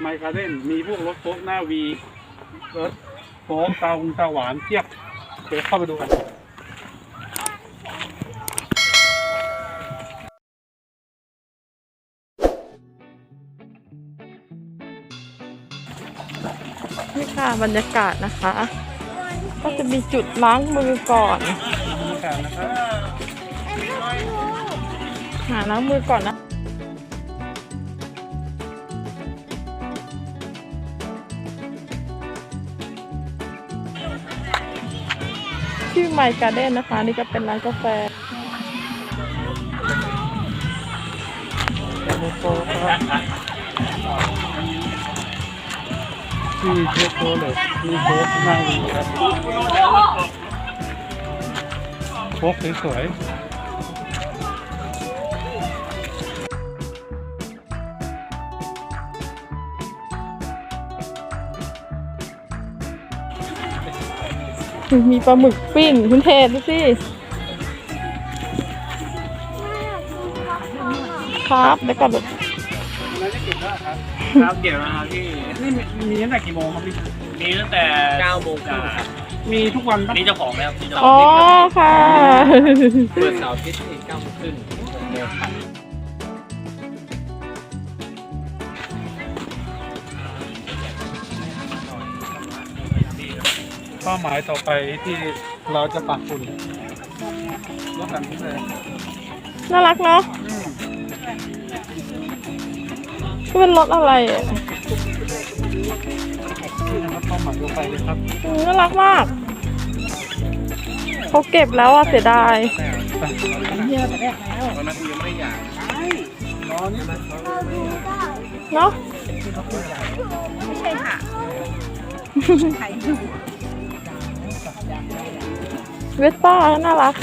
ไมค์กาเดนมีพวกรถโฟกหน้าวีรถโฟกตาหงตาหวานเทียบเดี๋ยวเข้าไปดูกันนี่ค่ะบรรยากาศนะคะ ก็จะมีจุดล้างมือก่อน หาล้างมือก่อนนะชื่อไมค์การ์เด้นนะคะ นี่ก็เป็นร้านกาแฟโลโก้ ที่เทสโตเลยมีโฟกหน้าวีครับโฟกสวยมีปลาหมึกปิ้งคุณเทศดูสิครับ แล้วก็ แบบๆแล้วจะเก็บได้ครับครับเดี๋ยวนะครับพี่นี่มีมีตั้งแต่กี่โมงครับพี่มีตั้งแต่9โมงครึ่งครับมีทุกวันปะนี่เจ้าของแล้วนี่เจ้าขอ๋อองค่ะเปิดเสาร์อาทิตย์ที่9โมงครึ่งโมงครับเป้าหมายต่อไปที่เราจะปักฝุ่นรถแบบนี้เลยน่ารักเนาะ ก็เป็นรถอะไรอะนี่นะครับเป้าหมายต่อไปเลยครับอืมน่ารักมากเขาเก็บแล้วอะเสียดายแต่ไปตอนนั้นกูยังไม่ได้หย่ารอนี่เนาะเวสป้าน่ารัก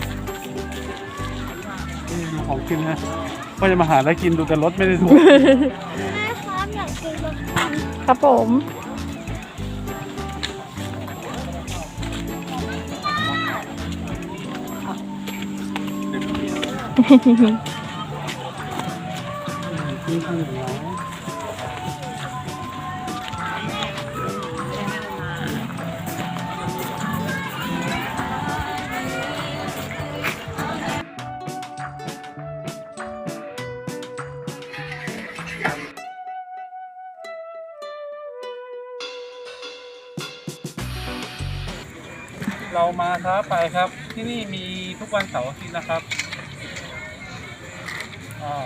นี่ดูของกินนะว่าจะมาหาอะไรกินดูแต่รถไม่ได้ถูกแม่ ครับอยากกินแบบนี้ครับผมกินข้าวเหนีย เรามาช้าไปครับ ที่นี่มีทุกวันเสาร์อาทิตย์นะครับอ่า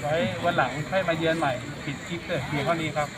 ไว้วันหลังค่อยมาเยือนใหม่ ปิดคลิปเลยเพียงเท่านี้ครับ